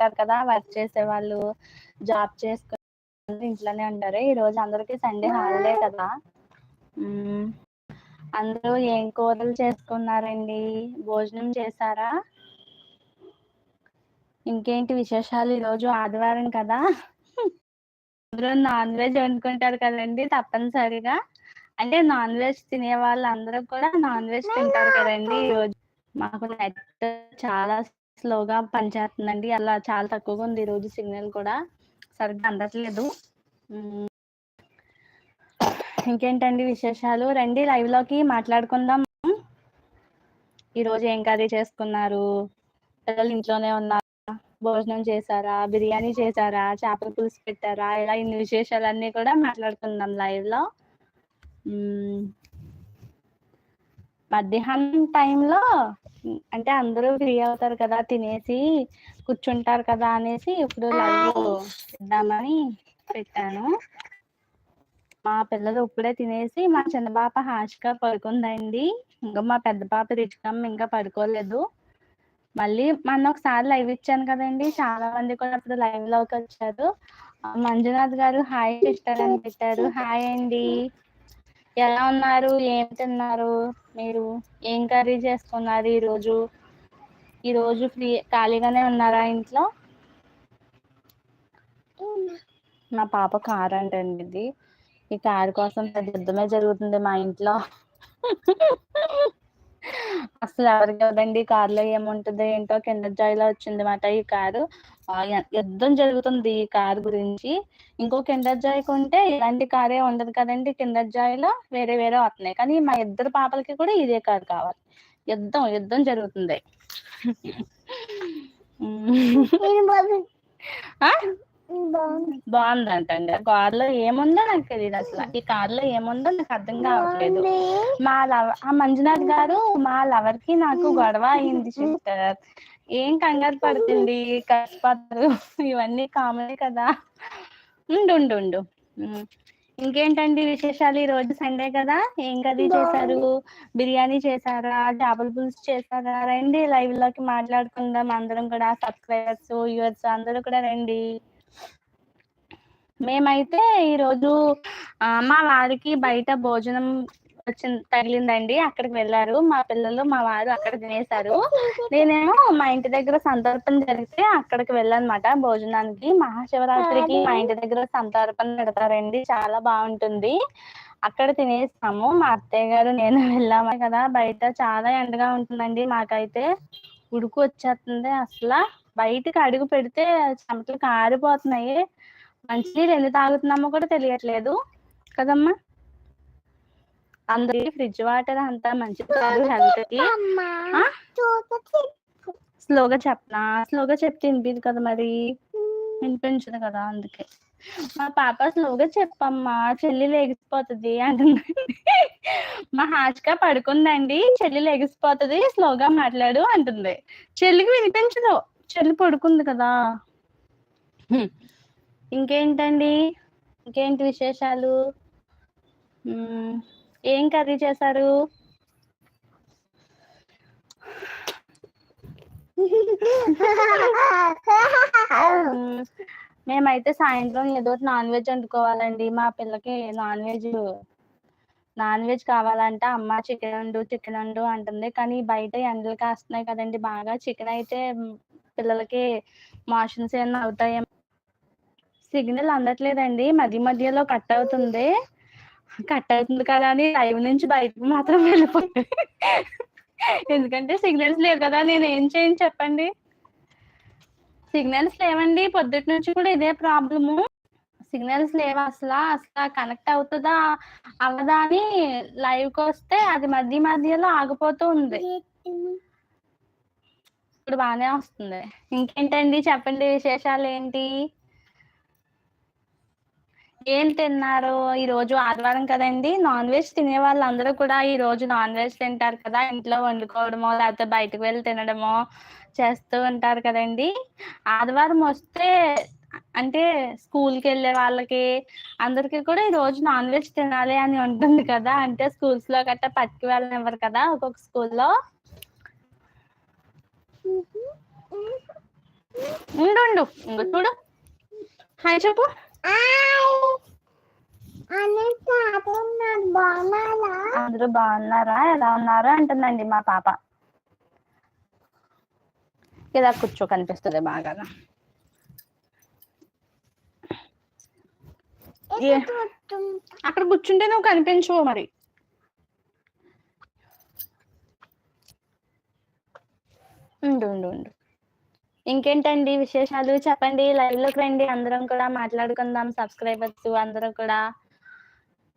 ఉంటారు కదా వర్క్ చేసే వాళ్ళు జాబ్ చేసుకుని ఇంట్లోనే ఉంటారు. ఈ రోజు అందరికి సండే హాలిడే కదా. అందరూ ఏం కూరలు చేసుకున్నారండి? భోజనం చేశారా? ఇంకేంటి విశేషాలు? ఈరోజు ఆదివారం కదా. అందరూ నాన్ వెజ్ వండుకుంటారు కదండి తప్పనిసరిగా. అంటే నాన్ వెజ్ తినే వాళ్ళు అందరూ కూడా నాన్ వెజ్ తింటారు కదండి ఈరోజు మాకు నెట్ చాలా స్లోగా పనిచేస్తుందండి. అలా చాలా తక్కువగా ఉంది ఈరోజు సిగ్నల్ కూడా. సరిగ్గా అందట్లేదు. ఇంకేంటండి విశేషాలు? రండి లైవ్లోకి మాట్లాడుకుందాం ఈరోజు ఏం కర్రీ చేసుకున్నారు? పిల్లలు ఇంట్లోనే ఉన్నారా? భోజనం చేశారా? బిర్యానీ చేశారా? చేపల పులుసు పెట్టారా? ఇలా ఇన్ని విశేషాలన్నీ కూడా మాట్లాడుకుందాం లైవ్లో మధ్యాహ్నం టైంలో అంటే అందరూ ఫ్రీ అవుతారు కదా తినేసి కూర్చుంటారు కదా అనేసి ఇప్పుడు లైవ్ ఇద్దామని పెట్టాను. మా పిల్లలు ఇప్పుడే తినేసి మా చిన్న పాప హాష్గా పడుకుందండి. ఇంకా మా పెద్ద పాప రిచికమ్మ ఇంకా పడుకోలేదు. మళ్ళీ మొన్న ఒకసారి లైవ్ ఇచ్చాను కదండి చాలా మంది కూడా అప్పుడు లైవ్లోకి వచ్చారు. మంజునాథ్ గారు హాయ్ సిస్టర్ అని పెట్టారు. హాయ్ అండి. ఎలా ఉన్నారు? ఏం తిన్నారు? మీరు ఏం కర్రీ చేసుకున్నారు ఈరోజు ఈరోజు ఫ్రీ ఖాళీగానే ఉన్నారా ఇంట్లో? మా పాప కారు అంటండి ఇది ఈ కారు కోసం పెద్ద యుద్ధమే జరుగుతుంది మా ఇంట్లో. అసలు ఎవరికి కదండి కారులో ఏముంటుంది ఏంటో కింద జాయిలో వచ్చింది మాట ఈ కారు. యుద్ధం జరుగుతుంది ఈ కారు గురించి. ఇంకో కింద జాయ్ కొంటే ఇలాంటి కారే ఉండదు కదండి కింద జాయిలో వేరే వేరే వస్తున్నాయి. కానీ మా ఇద్దరు పాపలకి కూడా ఇదే కారు కావాలి. యుద్ధం యుద్ధం జరుగుతుంది. ఆ? బాగుందంటండి. కారులో ఏముందో నాకు తెలియదు అసలు. ఈ కారులో ఏముందో నాకు అర్థం కావట్లేదు. మా లవ ఆ మంజునాథ్ గారు మా లవర్కి నాకు గొడవ అయింది సిస్టర్. ఏం కంగారు పడుతుంది కష్టపడతారు. ఇవన్నీ కామనే కదా. ఉండు ఉండు. ఇంకేంటండి విశేషాలు? ఈ రోజు సండే కదా. ఏం కర్రీ చేశారు? బిర్యానీ చేశారా? చేపల పులుసు చేశారా? రండి లైవ్లోకి మాట్లాడుకుందాం. అందరం కూడా సబ్స్క్రైబర్స్ వ్యూవర్స్ అందరూ కూడా రండి. మేమైతే ఈరోజు మా వారికి బయట భోజనం వచ్చింది తగిలిందండి. అక్కడికి వెళ్ళారు. మా పిల్లలు మా వారు అక్కడ తినేశారు. నేనేమో మా ఇంటి దగ్గర సంతర్పణ జరిగితే అక్కడికి వెళ్ళానమాట భోజనానికి. మహాశివరాత్రికి మా ఇంటి దగ్గర సంతర్పణ పెడతారండి. చాలా బాగుంటుంది. అక్కడ తినేసాము. మా అత్తయ్య గారు నేను వెళ్ళాము కదా. బయట చాలా ఎండగా ఉంటుందండి మాకైతే. ఉడుకు వచ్చేస్తుంది అసలు. బయటకు అడుగు పెడితే చెమటలు కారిపోతున్నాయి. మంచినీళ్ళు ఎన్ని తాగుతున్నామో కూడా తెలియట్లేదు. కదమ్మా? అందరికి ఫ్రిడ్జ్ వాటర్ అంతా మంచిది కాదు హెల్త్కి? స్లోగా చెప్పనా? స్లోగా చెప్తే వినిపించదు కదా మరి. వినిపించదు కదా అందుకే. మా పాప స్లోగా చెప్పమ్మా చెల్లి లెగిసిపోతుంది అంటుందండి మా హాష్క పడుకుందండి చెల్లి లెగిసిపోతుంది స్లోగా మాట్లాడు అంటుంది. చెల్లికి వినిపించదు చెల్లి పడుకుంది కదా. ఇంకేంటండి? ఇంకేంటి విశేషాలు? ఏం కర్రీ చేశారు? మేమైతే సాయంత్రం ఏదో నాన్ వెజ్ వండుకోవాలండి. మా పిల్లకి నాన్ వెజ్ నాన్ వెజ్ కావాలంటే. అమ్మ చికెన్ వండు చికెన్ వండు అంటుంది. కానీ బయట ఎండలు కాస్తున్నాయి కదండి. బాగా చికెన్ అయితే పిల్లలకి మోషన్స్ ఏమైనా అవుతాయేమో సిగ్నల్ అందట్లేదండి. మధ్య మధ్యలో కట్ అవుతుంది. కట్ అవుతుంది కదా అని లైవ్ నుంచి బయటకు మాత్రం వెళ్ళిపోయింది ఎందుకంటే సిగ్నల్స్ లేవు కదా నేను ఏం చేయను చెప్పండి? సిగ్నల్స్ లేవండి. పొద్దుటి నుంచి కూడా ఇదే ప్రాబ్లము. సిగ్నల్స్ లేవా అసలు? అసలు కనెక్ట్ అవుతుందా? అవదా అని లైవ్కి వస్తే అది మధ్య మధ్యలో ఆగిపోతూ ఉంది. ఇప్పుడు బాగానే వస్తుంది. ఇంకేంటండి? చెప్పండి విశేషాలు ఏంటి ఏం తిన్నారు? ఈ రోజు ఆదివారం కదండి. నాన్ వెజ్ తినే వాళ్ళందరూ కూడా ఈ రోజు నాన్ వెజ్ తింటారు కదా. ఇంట్లో వండుకోవడమో లేకపోతే బయటకు వెళ్ళి తినడమో చేస్తూ ఉంటారు కదండి. ఆదివారం వస్తే అంటే స్కూల్కి వెళ్ళే వాళ్ళకి అందరికి కూడా ఈ రోజు నాన్ వెజ్ తినాలి అని ఉంటుంది కదా. అంటే స్కూల్స్లో గట్టా పట్టుకు వెళ్ళనివ్వరు కదా ఒక్కొక్క స్కూల్లో. ఉండు ఉండు. ఇంకో చూడు. హాయ్ చెప్పు. అందరూ బాగున్నారా? ఎలా ఉన్నారా? అంటుందండి మా పాప. ఇలా కూర్చో కనిపిస్తుంది బాగా. అక్కడ కూర్చుంటే నువ్వు కనిపించవు మరి. ఉండు ఉండు ఉండు. ఇంకేంటండి విశేషాలు? చెప్పండి. లైవ్లోకి రండి. అందరం కూడా మాట్లాడుకుందాం. సబ్స్క్రైబర్స్ అందరూ కూడా.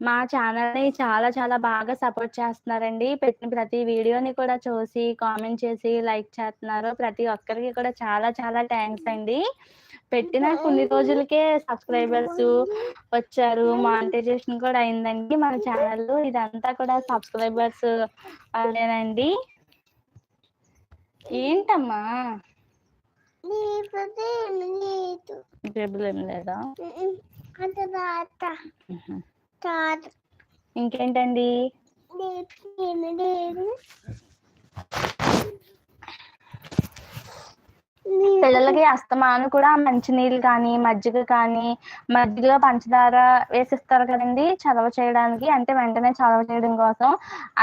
మా ఛానల్ని చాలా చాలా బాగా సపోర్ట్ చేస్తున్నారండి. పెట్టిన ప్రతి వీడియోని కూడా చూసి కామెంట్ చేసి లైక్ చేస్తున్నారు. ప్రతి ఒక్కరికి కూడా చాలా చాలా థ్యాంక్స్ అండి. పెట్టిన కొన్ని రోజులకే సబ్స్క్రైబర్స్ వచ్చారు. మానిటైజేషన్ కూడా అయిందండి మన ఛానల్ ఇదంతా కూడా సబ్స్క్రైబర్స్ వాళ్ళేనండి ఏంటమ్మా? జేబులో ఏం లేదా. ఇంకేంటండి? పిల్లలకి అస్తమాను కూడా మంచినీళ్ళు కానీ మజ్జిగ కానీ మజ్జిగలో పంచదార వేసిస్తారు కదండి చలవ చేయడానికి. అంటే వెంటనే చలవ చేయడం కోసం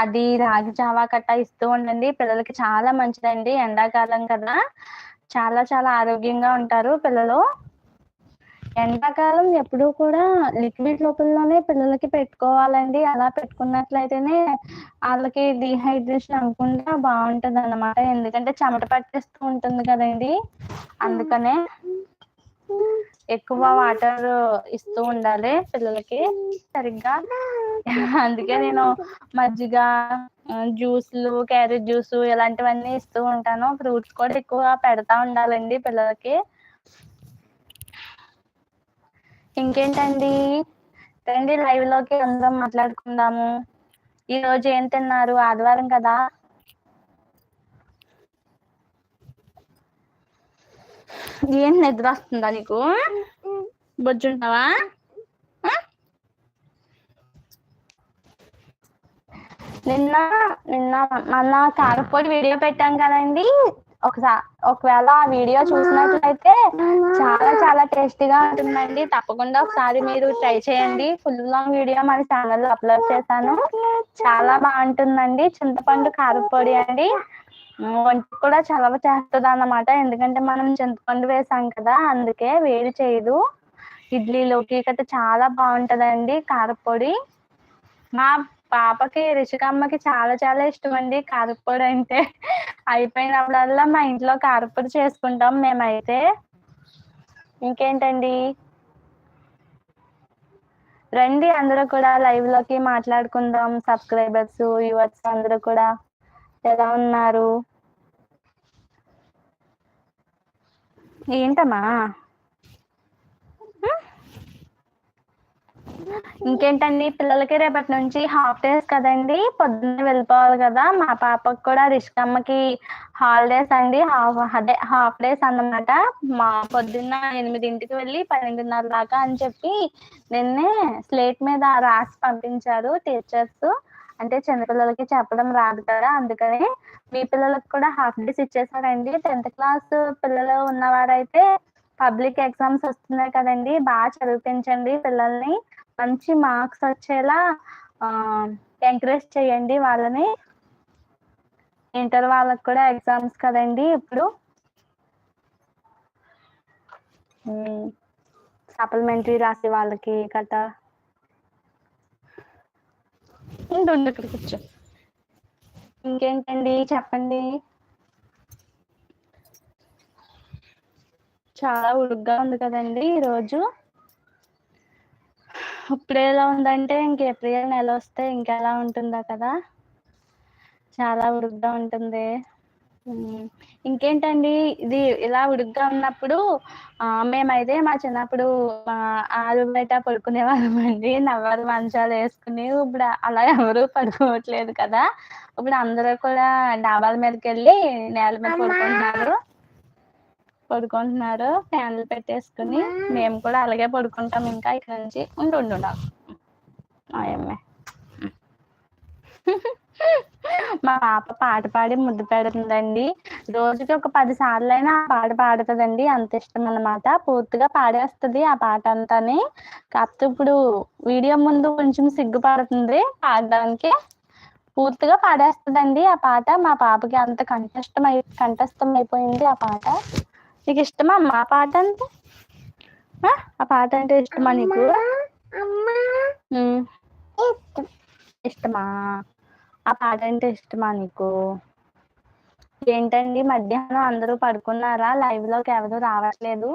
అది రాగి జావా కట్ట ఇస్తూ ఉండండి. పిల్లలకి చాలా మంచిదండి ఎండాకాలం కదా. చాలా చాలా ఆరోగ్యంగా ఉంటారు పిల్లలు. ఎండాకాలం ఎప్పుడూ కూడా లిక్విడ్ లోపలలోనే పిల్లలకి పెట్టుకోవాలండి. అలా పెట్టుకున్నట్లయితేనే వాళ్ళకి డిహైడ్రేషన్ అనుకుంటా బాగుంటది అన్నమాట ఎందుకంటే చెమట పట్టేస్తూ ఉంటుంది కదండి. అందుకనే ఎక్కువ వాటర్ ఇస్తూ ఉండాలి పిల్లలకి సరిగ్గా. అందుకే నేను మజ్జిగ జ్యూస్లు క్యారెట్ జ్యూస్ ఇలాంటివన్నీ ఇస్తూ ఉంటాను. ఫ్రూట్స్ కూడా ఎక్కువ పెడతా ఉండాలండి పిల్లలకి. ఇంకేంటండి? రండి లైవ్లోకి అందరం మాట్లాడుకుందాము. ఈ రోజు ఏం తిన్నారు? ఆదివారం కదా? ఏం నిద్ర వస్తుందా నీకు? బొజ్జుంటావా? నిన్న నిన్న మొన్న కారపొడి వీడియో పెట్టాం కదండి. ఒకసారి ఒకవేళ ఆ వీడియో చూసినట్లయితే చాలా చాలా టేస్టీగా ఉంటుందండి. తప్పకుండా ఒకసారి మీరు ట్రై చేయండి. ఫుల్ లాంగ్ వీడియో మన ఛానల్లో అప్లోడ్ చేశాను. చాలా బాగుంటుందండి. చింతపండు కారపొడి అండి. వంట కూడా చలవ చేస్తుంది అన్నమాట ఎందుకంటే మనం చింతపండు వేసాం కదా అందుకే వేడి చేయదు. ఇడ్లీలోకి గట్రా చాలా బాగుంటదండి కారపొడి. మా పాపకి రిషికమ్మకి చాలా చాలా ఇష్టం అండి కారపొడి అంటే అయిపోయినప్పుడల్లా మా ఇంట్లో కారపొడి చేసుకుంటాం మేమైతే. ఇంకేంటండి? రండి అందరూ కూడా లైవ్లోకి మాట్లాడుకుందాం. సబ్స్క్రైబర్స్ యూవర్స్ అందరూ కూడా ఎలా ఉన్నారు? ఏంటమ్మా? ఇంకేంటండి? పిల్లలకి రేపటి నుంచి హాఫ్ డేస్ కదండి. పొద్దున్నే వెళ్ళిపోవాలి కదా. మా పాపకు కూడా రిష్కమ్మకి హాలిడేస్ అండి. హాఫ్ అదే హాఫ్ డేస్ అన్నమాట. మా పొద్దున్న ఎనిమిదింటికి వెళ్ళి పన్నెండున్నర దాకా అని చెప్పి నిన్నే స్లేట్ మీద రాసి పంపించారు టీచర్స్ అంటే చిన్నపిల్లలకి చెప్పడం రాదు కదా. అందుకని మీ పిల్లలకు కూడా హాఫ్ డేస్ ఇచ్చేసారండి టెన్త్ క్లాస్ పిల్లలు ఉన్నవారైతే పబ్లిక్ ఎగ్జామ్స్ వస్తున్నాయి కదండి. బాగా చదివించండి పిల్లల్ని. మంచి మార్క్స్ వచ్చేలా ఎంకరేజ్ చేయండి వాళ్ళని. ఇంటర్ వాళ్ళకి కూడా ఎగ్జామ్స్ కదండి ఇప్పుడు. సప్లిమెంటరీ రాసే వాళ్ళకి ఉండు ఇక్కడ కూర్చో ఇంకేంటండి చెప్పండి. చాలా ఉడుగ్గా ఉంది కదండి ఈరోజు ఇప్పుడు ఎలా ఉందంటే ఇంక ఏప్రిల్ నెల వస్తే ఇంకెలా ఉంటుందా కదా? చాలా ఉడుగ్గా ఉంటుంది. ఇంకేంటండి? ఇది ఇలా ఉడుగ్గా ఉన్నప్పుడు ఆ, మేమైతే మా చిన్నప్పుడు ఆరు బయట పడుకునే వాళ్ళం అండి. నవ్వారు మంచాలు వేసుకుని ఇప్పుడు అలా ఎవరు పడుకోవట్లేదు కదా. ఇప్పుడు అందరూ కూడా డాబాల మీదకి వెళ్ళి నేల మీద పడుకుంటున్నారు. పడుకుంటున్నారు. ఫ్యాన్లు పెట్టేసుకుని మేము కూడా అలాగే పడుకుంటాం. ఇంకా ఇక్కడ నుంచి ఉండు ఉండు మా పాప పాట పాడి ముద్దు పెడుతుందండి. రోజుకి ఒక పది సార్లు అయినా ఆ పాట పాడుతుందండి. అంత ఇష్టం అన్నమాట. పూర్తిగా పాడేస్తుంది ఆ పాట అంతాని. కాకపోతే ఇప్పుడు వీడియో ముందు కొంచెం సిగ్గుపడుతుంది. పాడడానికి పూర్తిగా పాడేస్తుందండి ఆ పాట. మా పాపకి అంత కంఠస్థం అయి కంఠస్థం అయిపోయింది ఆ పాట. నీకు ఇష్టమా అమ్మా? ఆ పాట అంటే? ఆ? పాట అంటే ఇష్టమా నీకు. ఇష్టమా? ఆ పాట అంటే ఇష్టమా నీకు? ఏంటండి? మధ్యాహ్నం అందరూ పడుకున్నారా? లైవ్లోకి ఎవరు రావట్లేదు?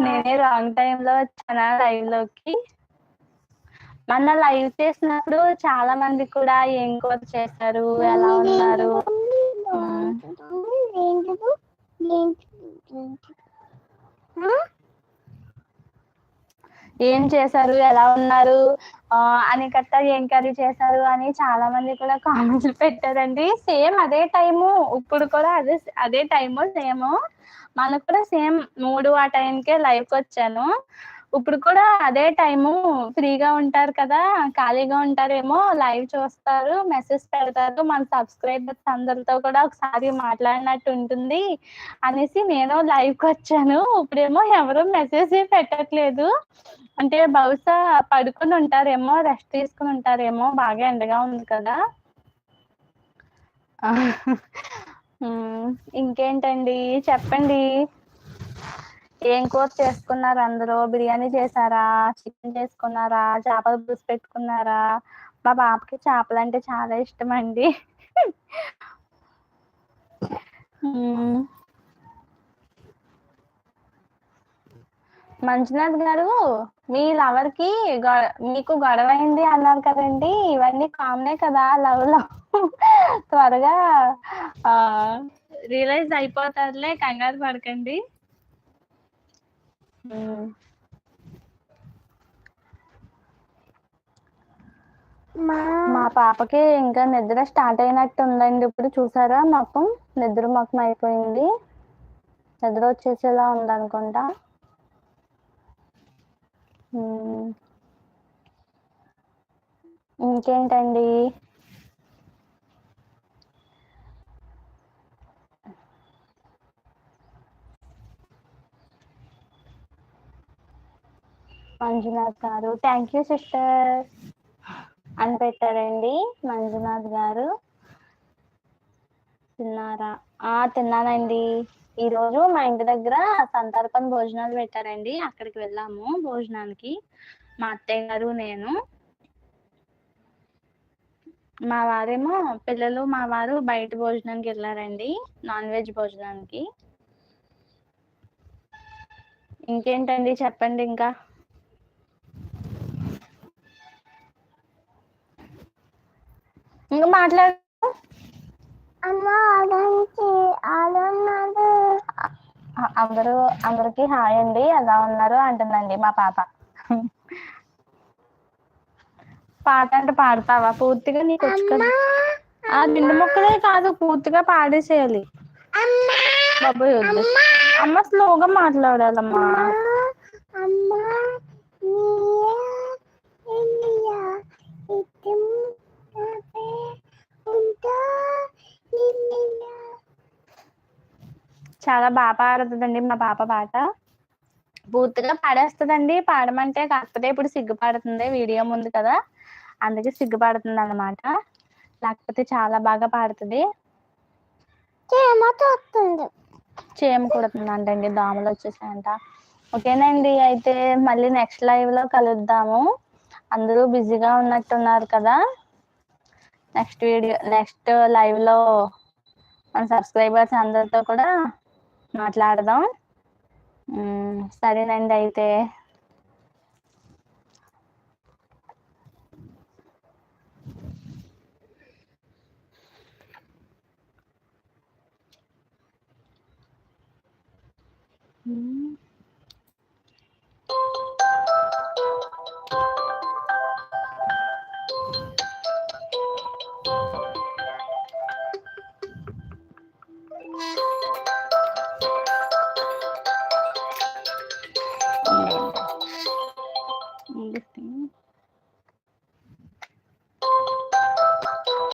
నేనే రాంగ్లో వచ్చానా లైవ్లోకి? మొన్న లైవ్ చేసినప్పుడు చాలా మంది కూడా ఏం కూర చేశారు? ఎలా ఉన్నారు? ఏం చేశారు? ఎలా ఉన్నారు? అని కట్ట ఏం కర్రీ చేశారు? అని చాలా మంది కూడా కామెంట్స్ పెట్టారండి. సేమ్ అదే టైము. ఇప్పుడు కూడా అదే అదే టైము సేమ్. మనకు కూడా సేమ్ మూడు ఆ టైంకే లైవ్కి వచ్చాను. ఇప్పుడు కూడా అదే టైము ఫ్రీగా ఉంటారు కదా ఖాళీగా ఉంటారేమో లైవ్ చూస్తారు మెసేజ్ పెడతారు మన సబ్స్క్రైబర్స్ అందరితో కూడా ఒకసారి మాట్లాడినట్టు ఉంటుంది అనేసి నేను లైవ్కి వచ్చాను. ఇప్పుడేమో ఎవరు మెసేజ్ పెట్టట్లేదు. అంటే బహుశా పడుకుని ఉంటారేమో రెస్ట్ తీసుకుని ఉంటారేమో బాగా ఎండగా ఉంది కదా. ఇంకేంటండి? చెప్పండి. ఏం కూర చేసుకున్నారు? అందరూ బిర్యానీ చేసారా చికెన్ చేసుకున్నారా? చేపల పులుసు పెట్టుకున్నారా? మా పాపకి చేపలు అంటే చాలా ఇష్టం అండి. మంజునాథ్ గారు మీ లవర్కి మీకు గొడవ అయింది అన్నారు కదండి. ఇవన్నీ కామనే కదా లవ్లో. త్వరగా రియలైజ్ అయిపోతారులే కంగారు పడకండి. మా పాపకి ఇంకా నిద్ర స్టార్ట్ అయినట్టు ఉందండి. ఇప్పుడు చూసారా మొత్తం? నిద్ర మొత్తం అయిపోయింది. నిద్ర వచ్చేసేలా ఉందనుకుంటా. ఇంకేంటండి? మంజునాథ్ గారు. థ్యాంక్ యూ సిస్టర్ అని పెట్టారండి మంజునాథ్ గారు. తిన్నారా? ఆ తిన్నానండి. ఈ రోజు మా ఇంటి దగ్గర సంతర్పణ భోజనాలు పెట్టారండి. అక్కడికి వెళ్ళాము భోజనానికి. మా అత్తయ్య గారు నేను. మా వారేమో పిల్లలు మా వారు బయట భోజనానికి వెళ్ళారండి. నాన్ వెజ్ భోజనానికి. ఇంకేంటండి చెప్పండి ఇంకా? ఇంకా మాట్లాడు. అందరూ అందరికి హాయ్ అండి. ఎలా ఉన్నారు? అంటుందండి మా పాప. పాట అంటే పాడతావా? పూర్తిగా నీకు వచ్చు కదా. ఆ నిండు మొక్కలే కాదు పూర్తిగా పాడేసేయాలి. బాబోయ్ వద్దు. అమ్మ! స్లోగా మాట్లాడాలమ్మా. చాలా బాగా పాడుతుందండి మా పాప పాట. పూర్తిగా పాడేస్తుందండి. పాడమంటే కాకపోతే ఇప్పుడు సిగ్గుపడుతుంది. వీడియో ముందు కదా. అందుకే సిగ్గుపడుతుంది అనమాట లేకపోతే చాలా బాగా పాడుతుంది. చేమ కుడుతుందంటండి దోమలు వచ్చేసాయంట. ఓకేనండి అయితే మళ్ళీ నెక్స్ట్ లైవ్లో కలుద్దాము. అందరూ బిజీగా ఉన్నట్టున్నారు కదా. నెక్స్ట్ వీడియో నెక్స్ట్ లైవ్లో మన సబ్స్క్రైబర్స్ అందరితో కూడా మాట్లాడదాం ఉమ్, సరేనండి అయితే ఉమ్.